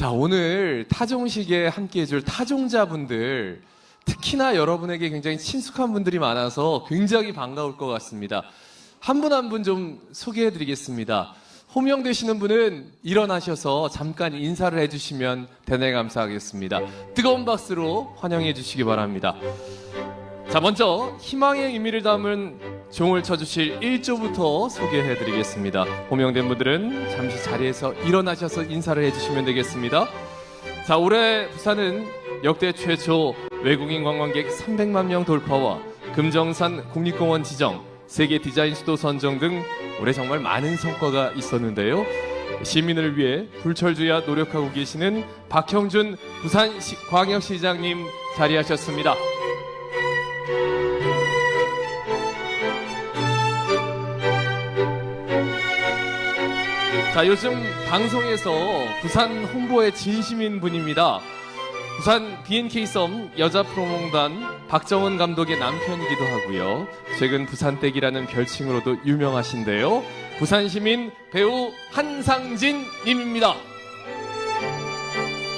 자, 오늘 타종식에 함께 해줄 타종자분들, 특히나 여러분에게 굉장히 친숙한 분들이 많아서 굉장히 반가울 것 같습니다. 한 분 한 분 좀 소개해 드리겠습니다. 호명되시는 분은 일어나셔서 잠깐 인사를 해주시면 대단히 감사하겠습니다. 뜨거운 박수로 환영해 주시기 바랍니다. 자, 먼저 희망의 의미를 담은 종을 쳐주실 1조부터 소개해 드리겠습니다. 호명된 분들은 잠시 자리에서 일어나셔서 인사를 해주시면 되겠습니다. 자, 올해 부산은 역대 최초 외국인 관광객 300만 명 돌파와 금정산 국립공원 지정, 세계 디자인 수도 선정 등 올해 정말 많은 성과가 있었는데요. 시민을 위해 불철주야 노력하고 계시는 박형준 부산광역시장님 자리하셨습니다. 자, 요즘 방송에서 부산 홍보의 진심인 분입니다. 부산 BNK 썸 여자 프로몽단 박정은 감독의 남편이기도 하고요. 최근 부산댁이라는 별칭으로도 유명하신데요. 부산 시민 배우 한상진 님입니다.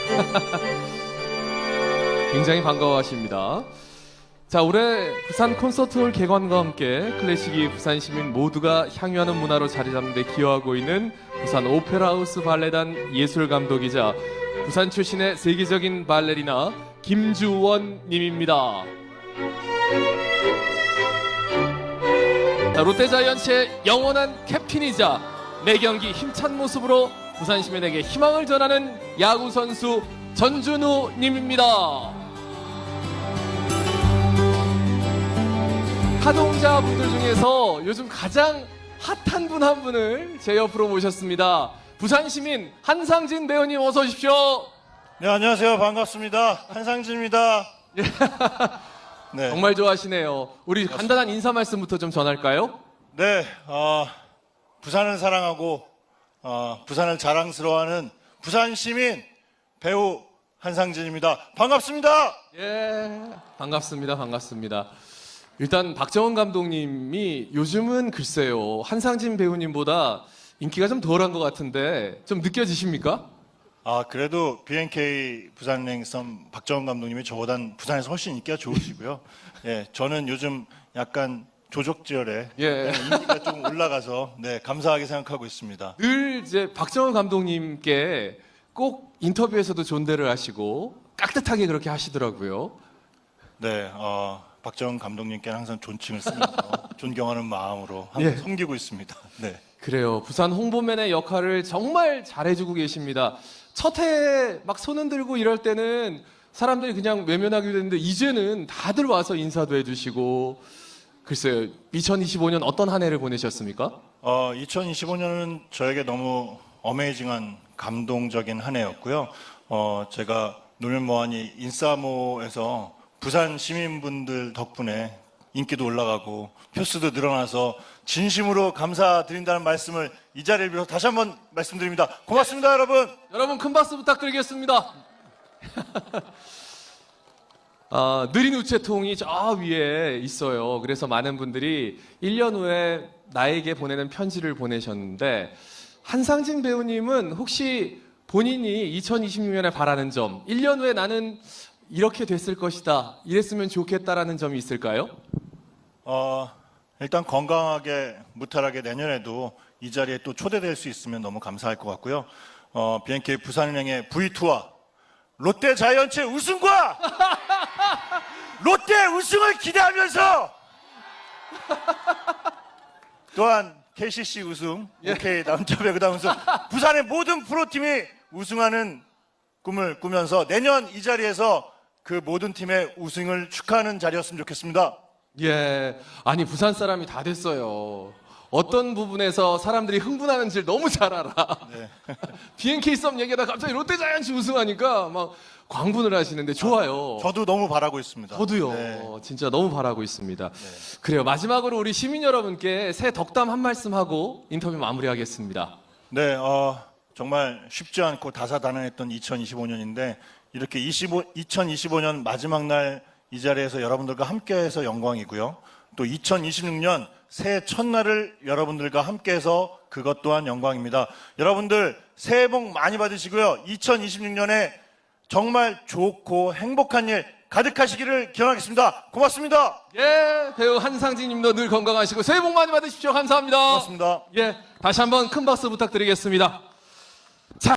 굉장히 반가워하십니다. 자, 올해 부산 콘서트홀 개관과 함께 클래식이 부산 시민 모두가 향유하는 문화로 자리 잡는 데 기여하고 있는 부산 오페라하우스 발레단 예술 감독이자 부산 출신의 세계적인 발레리나 김주원 님입니다. 자, 롯데자이언츠의 영원한 캡틴이자 매 경기 힘찬 모습으로 부산 시민에게 희망을 전하는 야구 선수 전준우 님입니다. 타동자 분들 중에서 요즘 가장 핫한 분 한 분을 제 옆으로 모셨습니다. 부산 시민 한상진 배우님 어서 오십시오. 네, 안녕하세요. 반갑습니다. 한상진입니다. 네. 정말 좋아하시네요. 우리 간단한 인사 말씀부터 좀 전할까요? 네, 어, 부산을 사랑하고, 어, 부산을 자랑스러워하는 부산 시민 배우 한상진입니다. 반갑습니다. 예, 반갑습니다. 반갑습니다. 일단 박정원 감독님이 요즘은 글쎄요 한상진 배우님보다 인기가 좀 덜한 것 같은데 좀 느껴지십니까? 아, 그래도 BNK 부산행성 박정훈 감독님이 저보단 부산에서 훨씬 인기가 좋으시고요. 예, 저는 요즘 약간 조족지열에 예. 인기가 좀 올라가서 네, 감사하게 생각하고 있습니다. 늘 이제 박정원 감독님께 꼭 인터뷰에서도 존대를 하시고 깍듯하게 그렇게 하시더라고요. 네, 어, 박정훈 감독님께는 항상 존칭을 쓰면서 존경하는 마음으로 항상 예. 섬기고 있습니다. 네. 그래요. 부산 홍보맨의 역할을 정말 잘해주고 계십니다. 첫 해에 막 손흔 들고 이럴 때는 사람들이 그냥 외면하게 되는데 이제는 다들 와서 인사도 해주시고 글쎄요. 2025년 어떤 한 해를 보내셨습니까? 어, 2025년은 저에게 너무 어메이징한 감동적인 한 해였고요. 어, 제가 노면 모하니 인싸모에서 부산 시민분들 덕분에 인기도 올라가고 표수도 늘어나서 진심으로 감사드린다는 말씀을 이 자리를 빌어서 다시 한번 말씀드립니다. 고맙습니다, 여러분. 여러분 큰 박수 부탁드리겠습니다. 아, 느린 우체통이 저 위에 있어요. 그래서 많은 분들이 1년 후에 나에게 보내는 편지를 보내셨는데 한상진 배우님은 혹시 본인이 2026년에 바라는 점, 1년 후에 나는 이렇게 됐을 것이다, 이랬으면 좋겠다라는 점이 있을까요? 어, 일단 건강하게 무탈하게 내년에도 이 자리에 또 초대될 수 있으면 너무 감사할 것 같고요. 어, BNK 부산은행의 V2와 롯데 자이언츠 우승과 롯데 우승을 기대하면서 또한 KCC 우승, OK 남자 배구단 우승, 부산의 모든 프로팀이 우승하는 꿈을 꾸면서 내년 이 자리에서 그 모든 팀의 우승을 축하하는 자리였으면 좋겠습니다. 예. 아니, 부산 사람이 다 됐어요. 어떤 부분에서 사람들이 흥분하는지를 너무 잘 알아. 네. BNK 썸 얘기하다 갑자기 롯데자이언츠 우승하니까 막 광분을 하시는데 좋아요. 저도 너무 바라고 있습니다. 저도요. 네. 진짜 너무 바라고 있습니다. 그래요. 마지막으로 우리 시민 여러분께 새 덕담 한 말씀 하고 인터뷰 마무리하겠습니다. 네, 어, 정말 쉽지 않고 다사다난했던 2025년인데 이렇게 25, 2025년 마지막 날 이 자리에서 여러분들과 함께해서 영광이고요. 또 2026년 새해 첫날을 여러분들과 함께해서 그것 또한 영광입니다. 여러분들 새해 복 많이 받으시고요. 2026년에 정말 좋고 행복한 일 가득하시기를 기원하겠습니다. 고맙습니다. 예, 배우 한상진 님도 늘 건강하시고 새해 복 많이 받으십시오. 감사합니다. 고맙습니다. 예, 다시 한번 큰 박수 부탁드리겠습니다.